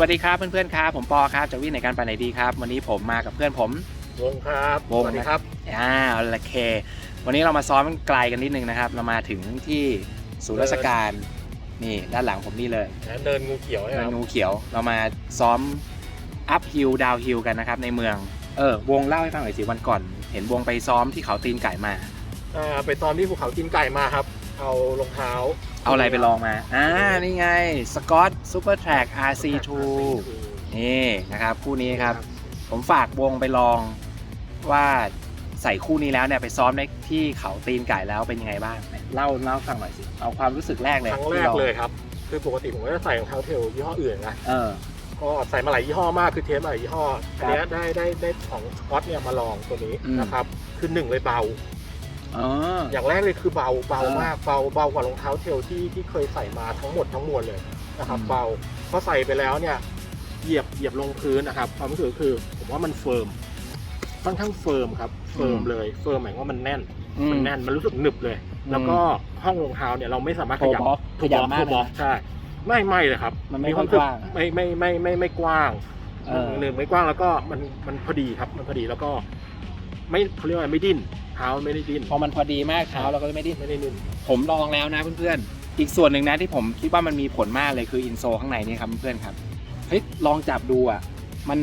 วัสดีครับเพื่อนๆครับ ผมปอครับจากวิ่งในการไปไหนดีครับ วันนี้ผมมากับเพื่อนผมวงครับวงสวัสดีครับอ่าโอเค วันนี้เรามาซ้อมไกลกันนิดนึงนะครับ เรามาถึงที่ศูนย์ราชการนี่ด้านหลังผมนี่เลยเดินงูเขียวนะคเมือรังบงูเขียวเรามาซ้อมอัพฮิลดาวฮิลกันนะครับในเมืองเออวงเล่าให้ฟังหน่อยสิวันก่อน เห็นวงไปซ้อมที่เขาตีนไก่มาอ่าไปตอนที่ภูเขากินไก่มาครับ เอารองเท้า เอาอะไรไปลองมา อ่า นี่ไงสกอตซูเปอร์แทร็ก RC2 นี่นะครับ คู่นี้ครับ ผมฝากวงไปลองว่าใส่คู่นี้แล้วเนี่ยไปซ้อมในที่เขาตีนไก่แล้วเป็นยังไงบ้าง เล่าเล่าให้ฟังหน่อยสิ เอาความรู้สึกแรกเลยครั้งที่แรกองเลยครับ คือปกติผมก็จะใส่รองเท้าเทรลยี่ห้ออื่นนะเออก็ใส่มาหลายยี่ห้อมากคือเทปมาหลายยี่ห้อครัอับนเนี้ยได้ได้ได้ของสกอตเนี่ยมาลองตัวนี้อืมนะครับ คือหนึ่งเลยเบา อ๋ออย่างแรกเลยคือเบาเบาเออมากเบาเบากว่ารองเท้าเทรลที่ที่เคยใส่มาทั้งหมดทั้งมวลเลยนะครับอืมเบาพอใส่ไปแล้วเนี่ยเหยียบเหยียบลงพื้นนะครับความรู้สึกคือผมว่ามันเฟิร์มค่อนข้างเฟิร์มครับเฟิร์มเลยเฟิร์มหมายความว่ามันแน่นอืมันแน่นมันรู้สึกหนึบเลย แล้วก็ห้องรองเท้าเนี่ยเราไม่สามารถขยับโทรบล็อกขยับมากโทรบล็อกเลยนะใช่ไม่ไม่เลยครับมันไม่ควาค่อยกว้างไม่ไม่ไม่ไม่ไม่กว้างเออหนึ่งไม่กว้างแล้วก็มันมันพอดีครับมันพอดีแล้วก็ ไม่เขาเรียกว่าอะไรไม่ดิ้นเท้าไม่ได้ดิ้นพอมันพอดีมากเท้าเราก็ไม่ได้ไม่ได้ดิ้นผมลองแล้วนะเพื่อนๆ อีกส่วนหนึ่งนะที่ผมคิดว่ามันมีผลมากเลยคืออินโซข้างในนี่ครับเพื่อนๆครับเฮ้ยลองจับดูอะมัน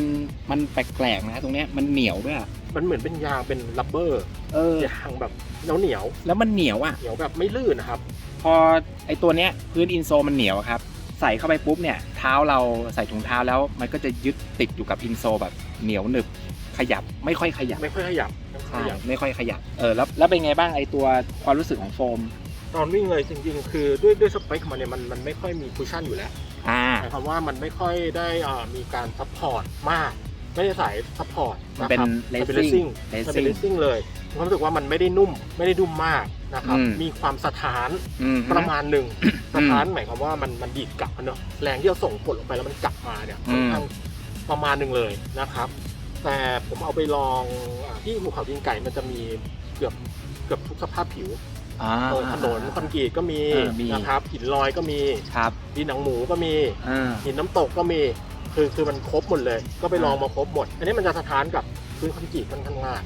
มันแปลกๆนะตรงเนี้ยมันเหนียวด้วยอะมันเหมือนเป็นยางเป็นลับเบอร์เออยางแบบเหนียวเหนียวแล้วมันเหนียวอะ เหนียวแบบไม่ลื่นนะครับ พอไอตัวเนี้ยพื้นอินโซมันเหนียวอะครับ ใส่เข้าไปปุ๊บเนี่ยเท้าเราใส่ถุงเท้าแล้วมันก็จะยึดติดอยู่กับอินโซแบบเหนียวหนึบ ขยับไม่ค่อยขยับไม่ค่อยขยับไม่ค่อยใช่ขยับไม่ค่อยขยับเออแล้วแล้วเป็นไงบ้างไอตัวความรู้สึกของโฟม ตอนวิ่งเลยจริงๆ คือด้วยด้วยสเปคของมันเนี่ยมันมันไม่ค่อยมีคุชชั่นอยู่แล้วอ่าหมายความว่ามันไม่ค่อยได้อ่ามีการซัพพอร์ตมาก ไม่ได้สายซัพพอร์ตมันเป็นมันเป็น racing racing มันเป็น racing เลยมีความรู้สึกว่ามันไม่ได้นุ่มไม่ได้นุ่มมากนะครับอืมมีความสถานอืมประมาณหนึ่งอืมสถานหมายความว่ามันมันดีดกลับมันเนอะแรงที่เราส่งกดลงไปแล้วมันกลับมาเนี่ยอืค่อนมข้างประมาณหนึ่งเลยนะครับ แต่ผมเอาไปลองอาที่ภูเขาดินไก่มันจะมีเกือบเกือบทุกสภาพผิวอ่า ตรงถนนคอนกรีตก็มีเออมี นะครับหินลอยก็มีครับดินหนังหมูก็มีอ่า หินน้ำตกก็มี คือคือมันครบหมดเลย ก็ไปลองมาครบหมด อันนี้มันจะสะท้านกับพื้นคอนกรีตค่อนข้างมาก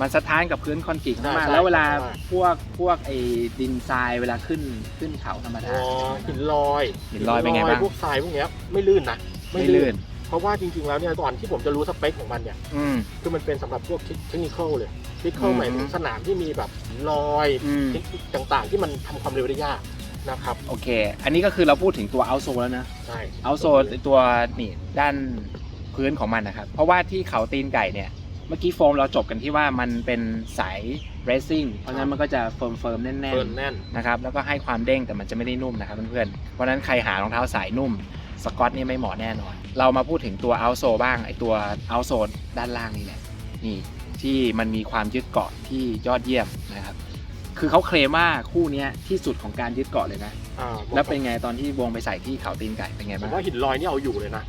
มันสะท้านกับพื้นคอนกรีตเข้ามาใช่แล้วเวลาใช่ พวกพวกไอ้ดินทรายเวลาขึ้นขึ้นเขาธรรมดา อ๋อหินลอยหินลอยเป็นไงบ้าง พวกทรายพวกเนี้ยไม่ลื่นนะไม่ลื่น เพราะว่าจริงๆแล้วเนี่ยก่อนที่ผมจะรู้สเปคของมันเนี่ยอืม คือมันเป็นสำหรับพวกเทคนิคเลยเทคนิคอืมหมายถึงสนามที่มีแบบหินลอยอืม เทคนิคต่างๆ ที่มันทำความเร็วได้ยากนะครับโอเค อันนี้ก็คือเราพูดถึงตัวเอาโซแล้วนะ ใช่เอาโซตัวนี่ด้านพื้นของมันนะครับ เพราะว่าที่เขาตีนไก่เนี่ย เมื่อกี้โฟมเราจบกันที่ว่ามันเป็นสายเรซซิ่ง เพราะฉะนั้นมันก็จะเฟิร์มเฟิร์มๆแน่นเฟิร์นแน่นๆนะครับแล้วก็ให้ความเด้งแต่มันจะไม่ได้นุ่มนะครับเพื่อนๆเพราะฉะนั้นใครหารองเท้าสายนุ่ม สกอตนี่ไม่เหมาะแน่นอน เรามาพูดถึงตัวเอาโซบ้างไอตัวเอาโซด้านล่างนี่แหละนี่ที่มันมีความยึดเกาะที่ยอดเยี่ยมนะครับ คือเขาเคลมว่าคู่เนี้ยที่สุดของการยึดเกาะเลยนะอ่าแล้วเป็นไงตอนที่วงไปใส่ที่เขาตีนไก่เป็นไงผบ้ามงว่าหินลอยนี่เอาอยู่เลยนะ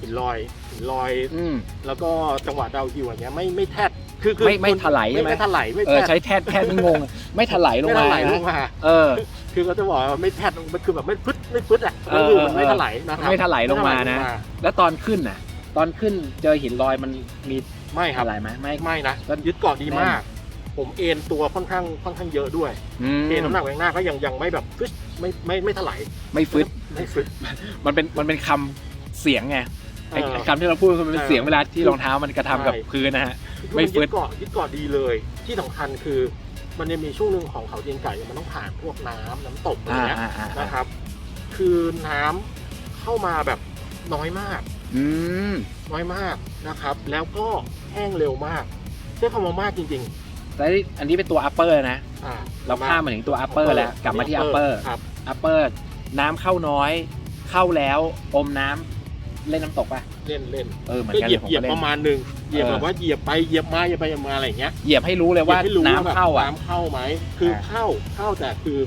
หินลอยหินลอยอืมแล้วก็จังหวะดาวฮิวอย่างเงี้ยไม่ไม่แทดคือคือไม่ไม่ถลายใช่ไหมไม่ถลายไม่เอแทอดใช้แทดแทดไม่งง ไม่ถลายลงไม่มาถลายลนะงมาเออ คือเขาจะบอกว่าไม่แทดมันคือแบบไม่ฟึดไม่ฟึดอะเออคือมันเออไม่ถลายนะครับไม่ถลายลงมานะไถลยลงแล้วตอนขึ้นน่ะ ตอนขึ้นเจอหินลอยมันมีไม่คถรับลายไหมไม่ไม่นะยึดเกาะดีมาก ผมเอ็นตัวค่อนข้างค่อนข้างเยอะด้วยอืมเอ็นน้ำหนักแรงหน้าก็ยังยังไม่แบบฟึดไม่ไม่ไม่ถลายไม่ฟึดไม่ฟึดมันเป็นมันเป็นคำเสียงไงไอ้เออไอ้คำที่เราพูดมันเป็นเออเสียงเวลาที่รองเท้ามันกระทำกับใช่พื้นนะฮะคือไม่มันฟึยึดดเกาะยึดเกาะดีเลย ที่สำคัญคือ มันจะมีช่วงหนึ่งของเขาเตียงไก่มันต้องผ่านพวกน้ำน้ำตกอะไรอ่าเงี้ยอ่าอ่า นะครับ คือน้ำเข้ามาแบบน้อยมาก อืม น้อยมากนะครับ แล้วก็แห้งเร็วมากใช้คำว่ามากจริงแต่อันนี้เป็นตัว upper นะ ๆอ่าเราข้ามมาถึงตัว upper แล้ว กลับมาที่ upper ครับ upper น้ำเข้าน้อย เข้าแล้ว อมน้ำ เล่นน้ำตกป่ะเล่นเล่นเออเหมือนก็กันเหยีเลยยผมบเหยียก็บเล่ปน ระมาณหนึ่งเหยียบเออ แบบว่าเหยียบไปเหยียบมาเหยียบไปเหยียบมาอะไรอย่างเงี้ยเหยียบให้รู้เลยว่าเหยียบให้รู้น้ำเข้าอะ น้ำเข้าไหมคืออาเข้าเข้าแต่คือ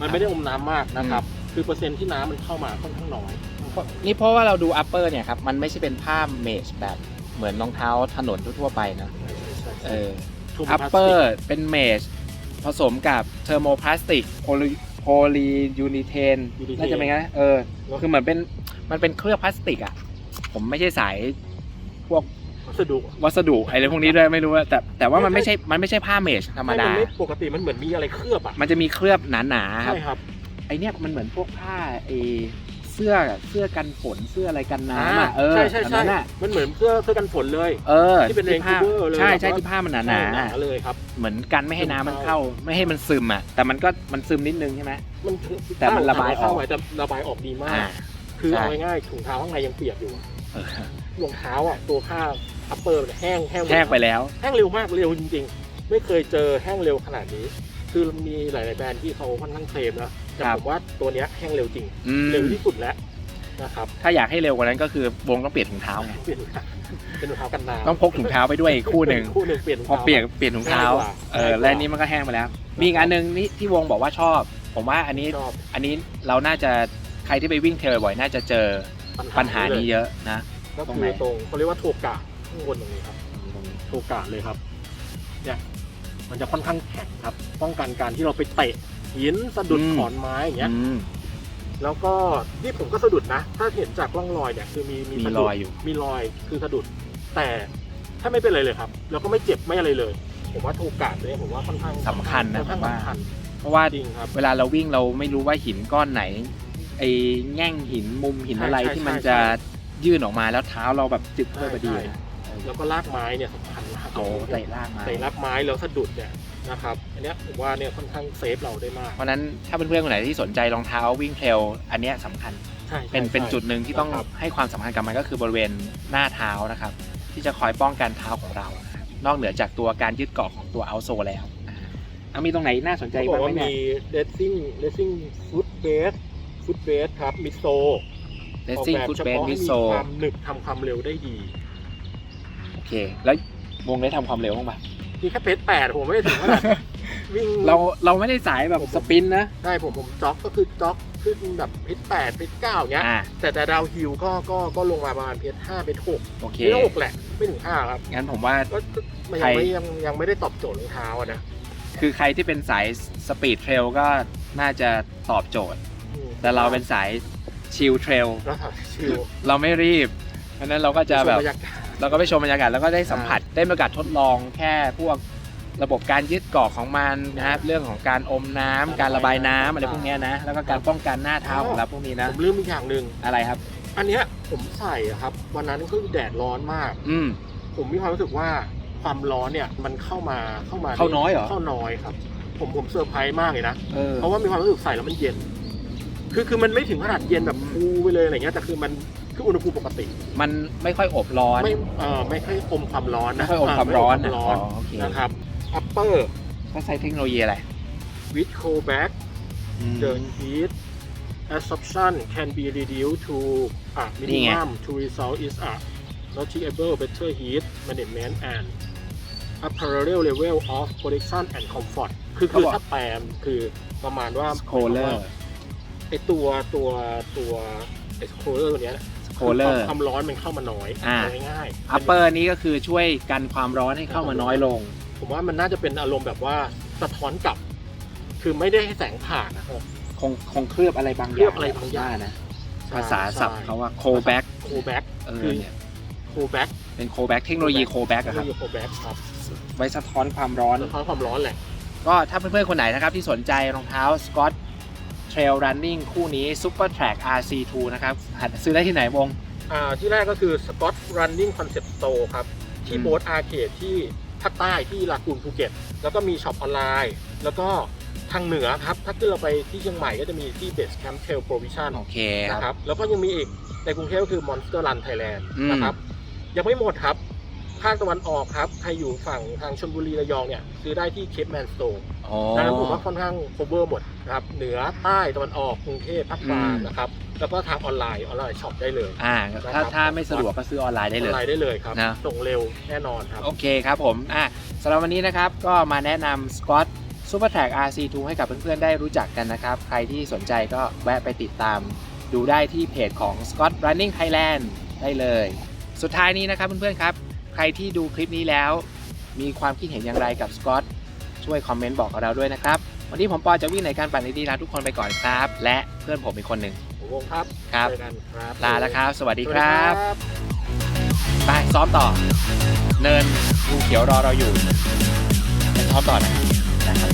มันไม่ได้อมน้ำมากนะครับ คือเปอร์เซ็นต์ที่น้ำมันเข้ามาค่อนข้างน้อย นี่เพราะว่าเราดู upper เนี่ยครับ มันไม่ใช่เป็นผ้าเมชแบบเหมือนรองเท้าถนนทั่วๆไปนะเออชุ่มพลาสติก upper เป็นเมชผสมกับเทอร์โมพลาสติกโพลีโพลียูนิเทน Urethane น่าจะเป็นไงนะเออคือเหมือนเป็นมันเป็นเคลือบพลาสติกอะ ผมไม่ใช่สายพวกวัสดุวัสดุอะไรพวกนี้ด้วยไม่รู้ว่าแต่แต่ว่ามันไม่ใช่มันไม่ใช่ผ้าเมชธรรมดาไปกติมันเหมือนมีอะไรเคลือบอะมันจะมีเคลือบหนาๆครับ ใช่ครับ ไอเนี้ยมันเหมือนพวกผ้าไอเสื้อเสื้อกันฝนเสื้ออะไรกันน้ำอะเออใช่ใช่อันใช่นั้นน่ะมันเหมือนเสื้อเสื้อกันฝนเลย เออที่เป็นผ้า Vancouver เลยใช่แบบใช่ว่า ที่ผ้ามันหนาหนาๆหนาอะเลยครับ เหมือนกันไม่ให้น้ำมันเข้า ไม่ให้มันซึมอะแต่มันก็มันซึมนิดนึงใช่ไหม มันแต่มันระบายออก เข้ไว้แต่ระบายออกดีมากอ่าคือใช่ เอาง่ายๆถุงเท้าข้างในยังเปียกอยู่อะเออ รองเท้าอะตัวผ้าอัปเปอร์แห้งแห้งแทกไปแล้ว แห้งเร็วมากเร็วจริง ๆ ไม่เคยเจอแห้งเร็วขนาดนี้ คือมีหลาย ๆ แบรนด์ที่เขาค่อนข้างเคลมนะแต่ครับผมว่าตัวเนี้ยแห้งเร็วจริงอืมเร็วที่สุดแล้วนะครับถ้าอยากให้เร็วกว่านั้นก็คือวงต้องเปลี่ยนถุงเท้าไงเปลี่ยนเป็นรองเท้ากันน้ำต้องพกถุงเท้าไปด้วยอีกคู่หนึ่งคู่หนึ่งเปลี่ยนรองพอท้าเปลี่ยนเปลี่ยนถุงเท้าง่ายกว่าเออง่ายกว่าและอันนี้มันก็แห้งไปแล้ว มีอีกอันหนึงนี่ที่วงบอกว่าชอบ ผมว่าอันนี้ชอบอันนี้เราน่าจะใครที่ไปวิ่งเทรลบ่อยๆน่าจะเจอ ปัญหานี้เยอะนะ ก็ตรงคืไหนอตรงเขาเรียกว่าโทกะข้างบนตรงนี้ครับโทกะเลยครับเนี่ยมันจะค่อนข้างแข็งครับ ป้องกันการที่เราไปเตะหินสะดุดขอนไม้อย่างเงี้ยอืมแล้วก็นี่ผมก็สะดุดนะ ถ้าเห็นจากร่องรอยเนี่ยคือมีมีสะรดุดอยอยู่มีรอยคือสะดุด แต่ถ้าไม่เป็นอะไรเลยครับ แล้วก็ไม่เจ็บไม่อะไรเลย ผมว่าโอกาสเนี่ยผมว่าค่อนข้างสำคัญนะค่อนข้างผมว่าสำคัญเพราะว่าจริงครับเวลาเราวิ่งเราไม่รู้ว่าหินก้อนไหน ไอ้แง่งหินมุมหินอะไรใช่ใช่ที่มันใช่จะยื่นออกมาแล้วเท้าเราแบบจึกเข้าไปพอดีใช่นะแล้วก็ลากไม้เนี่ยสำคัญมากโอ้เตะล่างมาเตะลากไม้แล้วสะดุดเนี่ยนะครับอันเนี้ยผมว่าเนี่ยค่อนข้างเซฟเราได้มากเพราะฉะนั้นถ้าเพื่อนๆคนไหนที่สนใจรองเท้าวิ่งเทรลอันเนี้ยสำคัญ ใช่เป็นใช่เป็นใช่ จุดหนึ่งที่ต้องนะครับ ให้ความสำคัญกับมันก็คือบริเวณหน้าเท้านะครับ ที่จะคอยป้องกันเท้าของเรานะครับนอกเหนือจากตัวการยึดเกาะของตัวเอาโซแล้วอ่าเอามีตรงไหนน่าสนใจเขาบอบ้างกไหมว่าเนี่ยมี racing racing foot base foot base ครับมิโซเลสซิ่งฟุตเบนมิโซความหนึบทำความเร็วได้ดี โอเค แล้ววงได้ทำความเร็วบ้างปะนี่แค่เพจแปดผมไม่ได้ถึงขนาดวิ่งเราเราไม่ได้สายแบบสปรินต์นะใช่ผมผมจ็อกก็คือจ็อกขึ้นแบบเพจแปดเพจเก้าเงี้ยอ่าแต่แต่ดาวฮิลก็ก็ก็ลงมาประมาณเพจห้าเพจหกโอเคเพจหกแหละไม่ถึงห้าครับ งั้นผมว่าก็ก็มันใครยังไม่ยังยังไม่ได้ตอบโจทย์รองเท้าอะนะ คือใครที่เป็นสายสปีดเทรลก็น่าจะตอบโจทย์อืม แต่เราเป็นสายชิลเทรลแล้วค่ะชิลเราไม่รีบเพราะฉะนั้นเราก็จะแบบ ชมบรรยากาศ เราก็ไปชมบรรยากาศแล้วก็ได้สัมผัสได้มีโอกาสทดลองแค่พวกระบบการยึดเกาะของมันนะครับเรื่องของการอมน้ำการระบายน้ำอะไรพวกเนี้ยนะแล้วก็การป้องกันหน้าเท้าของเราพวกนี้นะผมลืมอีกอย่างหนึ่งอะไรครับ อันเนี้ยผมใส่อะครับ วันนั้นคือแดดร้อนมาก อืม ผมมีความรู้สึกว่าความร้อนเนี่ยมันเข้ามาเข้ามาเข้าน้อยเหรอ เข้าน้อยครับ ผมผมเซอร์ไพรส์มากเลยนะ เออเพราะว่ามีความรู้สึกใส่แล้วมันเย็น คือคือมันไม่ถึงขนาดเย็นแบบคูลไปเลยอะไรเงี้ยแต่คือมันคืออุณหภูมิปกติ มันไม่ค่อยอบร้อน ไม่เอ่อไม่ค่อยอมความร้อนไม่นะค่อยอมความร้อนไม่นะมอ๋ร้ออนโอเคนะครับ upper ก็ใช้เทคโนโลยีอะไร with cold back อืม the heat absorption can be reduced to a นี่ไง minimum to result is a noticeable better heat management and a parallel level of protection and comfort คือคือถ้าแปลมคือประมาณว่าสโคเลอร์ ไอตัวตัวตัวไอสโคเลอร์ตัวเนี้ยสโคเลอร์ความร้อนมันเข้ามาน้อยอ่า เอาง่ายๆอัปเปอร์นี้ก็คือช่วยกันความร้อนให้เข้ามาน้อยลง ผมว่ามันน่าจะเป็นอารมณ์แบบว่าสะท้อนกลับ คือไม่ได้ให้แสงผ่านนะครับ คงคงเคลือบอะไรบางอย่างเคลือบอะไรบางอย่างว่นะภาษาศัพท์เขาว่าโคแบ็กโคแบ็ก เอคืออเนี่ยโคแบ็กเป็นโคแบ็กเทคโนโลยีโคแบ็กครับ โคแบ็กครับไว้สะท้อนความร้อน สะท้อนความร้อนแหละ ก็ถ้าเพื่อนๆ คนไหนนะครับที่สนใจรองเท้า Scott Trail Running คู่นี้ Super Track RC2 นะครับหาซื้อได้ที่ไหนวง อ่าที่แรกก็คือ Scott Running Concept Store ครับ ที่อืม โบสอาร์เคดที่ภาคใต้ที่ลากูนภูเก็ต แล้วก็มีช็อปออนไลน์ แล้วก็ทางเหนือครับ ถ้าเกิดเราไปที่เชียงใหม่ก็จะมีที่ Base Camp Trail Provision โอเคคนะครัรับบแล้วก็ยังมีอีกในกรุงเทพก็คือ Monster Run Thailand อืม นะครับ ยังไม่หมดครับ ภาคตะวันออกครับ ใครอยู่ฝั่งทางชลบุรีระยองเนี่ยซื้อได้ที่ Cape Man Store อ๋อ ดังนั้นผมว่าค่อนข้าง cover หมดนะครับ เหนือใต้ตะวันออกกรุงเทพภาคกลางอืม นะครับ แล้วก็ทางออนไลน์ออนไลน์ช็อปได้เลย อ่านะครับถ้าถ้าไม่สะดวกก็ซื้อออนไลน์ได้อเลอนย ไลน์ได้เลยครับ นะ ส่งเร็วแน่นอนครับ โอเคครับผม อะสำหรับวันนี้นะครับ ก็มาแนะนำ Scott Super Track RC2 ให้กับเพื่อนๆ ได้รู้จักกันนะครับ ใครที่สนใจก็แวะไปติดตาม ดูได้ที่เพจของ Scott Running Thailand ได้เลย สุดท้ายนี้นะครับเพื่อนๆครับ ใครที่ดูคลิปนี้แล้ว มีความคิดเห็นอย่างไรกับ Scott ช่วยคอมเมนต์บอกกับเราด้วยนะครับ วันนี้ผมปอจะวิ่งในการปั่นดีๆลาทุกคนไปก่อนครับ และเพื่อนผมอีกคนหนึ่งผมวงครับครับ เจอกันครับลาแล้วครับ สวัสดีสวัสคดีรับครับไปซ้อมต่อ เนินภูเขียวรอเราอยู่ไปซ้อมต่อนะนะครับ